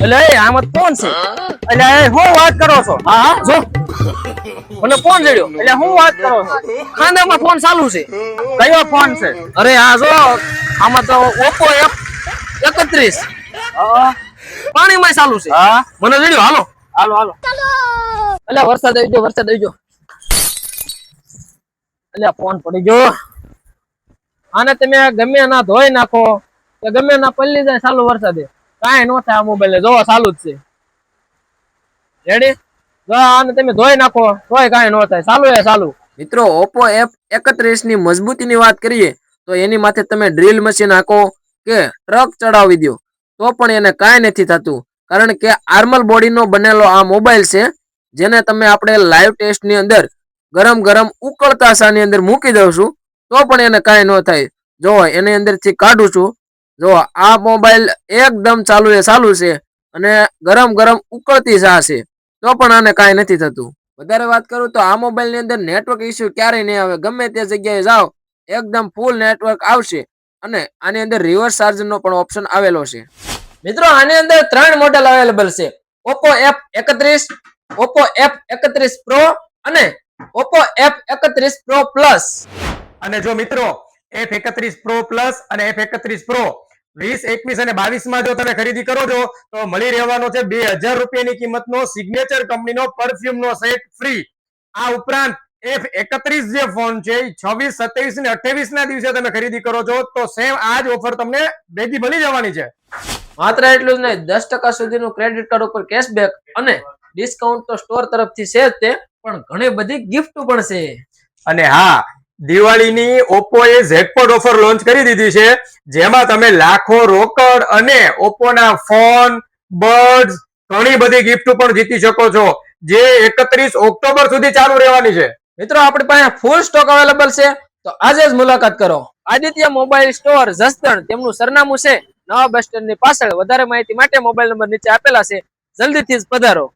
એટલે આમાં કોણ છે? એટલે હું વાત કરો છો? હા હા જો. મને ફોન જડ્યો. એટલે હું વાત કરો છો? ખાંદામાં ફોન ચાલુ છે. કયો ફોન છે? અરે હા જો આમાં તો ઓપ્પો એકત્રીસ. પાણીમાં ચાલુ છે. હા. મને જડ્યો. હાલો. હાલો હાલો. એટલે વરસાદ આવી ગયો વરસાદ આવી ગયો. એટલે ફોન પડી ગયો. આને તમે ગમે ના ધોઈ નાખો. કે ગમે ના પલ્લી જાય ચાલુ વરસાદે. કાંઈ નો થાય આ મોબાઈલ જોવો ચાલુ જ છે. રેડી આને તમે ધોઈ નાખો, તોય કાંઈ નો થાય. ચાલુ એ ચાલુ મિત્રો ઓપ્પો એફ એકત્રીસની મજબૂતીની વાત કરીએ, તો એની માથે તમે ડ્રીલ મશીન હાકો કે ટ્રક ચડાવી દો તો પણ એને કાંઈ નથી થતું. કારણ કે આર્મલ બોડીનો બનેલો આ મોબાઈલ છે, જેને તમે આપણે લાઈવ ટેસ્ટની અંદર ગરમ ગરમ ઉકળતા સાની અંદર મૂકી દઉં છું, તો પણ એને કાંઈ ન થાય. જો, એની અંદરથી કાઢું છું જો આ મોબાઈલ એકદમ ચાલુ એ ચાલુ છે અને ગરમ ગરમ ઉકળતી ચા છે, તો પણ આને કાંઈ નથી થતું. વધારે વાત કરું તો આ મોબાઈલની અંદર નેટવર્ક ઇસ્યુ ક્યારેય નહીં આવે. ગમે તે જગ્યાએ જાઓ, એકદમ ફૂલ નેટવર્ક આવશે અને આની અંદર રિવર્સ ચાર્જરનો પણ ઓપ્શન આવેલો છે. મિત્રો, આની અંદર ત્રણ મોડેલ અવેલેબલ છે. ઓપ્પો એફ એકત્રીસ ઓપ્પો એફ એકત્રીસ પ્રો અને ઓપ્પો એફ એકત્રીસ પ્રો પ્લસ અને જો મિત્રો એફ એકત્રીસ પ્રો પ્લસ અને એફ એકત્રીસ પ્રો વીસ એકવીસ અને બાવીસમાં જો તમે ખરીદી કરો છો તો મળી રહેવાનો છે બે હજાર રૂપિયાની કિંમતનો સિગ્નેચર કંપનીનો પરફ્યુમ નો સેટ ફ્રી આ ઉપરાંત એફ એકત્રીસ જે ફોન છે છવ્વીસ સત્યાવીસ ને અઠ્યાવીસ ના દિવસે તમે ખરીદી કરો છો તો સેમ આ જ ઓફર તમને ભેગી મળી જવાની છે. માત્ર એટલું જ નહીં દસ ટકા સુધીનું ક્રેડિટ કાર્ડ ઉપર કેશબેક અને ડિસ્કાઉન્ટ તો સ્ટોર તરફથી છે જ તે પણ ઘણી બધી ગિફ્ટ પણ છે. અને હા દિવાળીની ઓપ્પો એ ઝેકપોટ ઓફર લોન્ચ કરી દીધી છે, જેમાં તમે લાખો રોકડ અને ઓપ્પોના ફોન બર્ડ ઘણી બધી ગિફ્ટ પણ જીતી શકો છો, જે એકત્રીસ ઓક્ટોબર સુધી ચાલુ રહેવાની છે. મિત્રો, આપણી પાસે ફૂલ સ્ટોક અવેલેબલ છે, તો આજે જ મુલાકાત કરો. આદિત્ય મોબાઈલ સ્ટોર જસદણ, તેમનું સરનામું છે, નવા બસ સ્ટેન્ડની પાછળ. વધારે માહિતી માટે મોબાઈલ નંબર નીચે આપેલા છે. જલ્દીથી જ પધારો.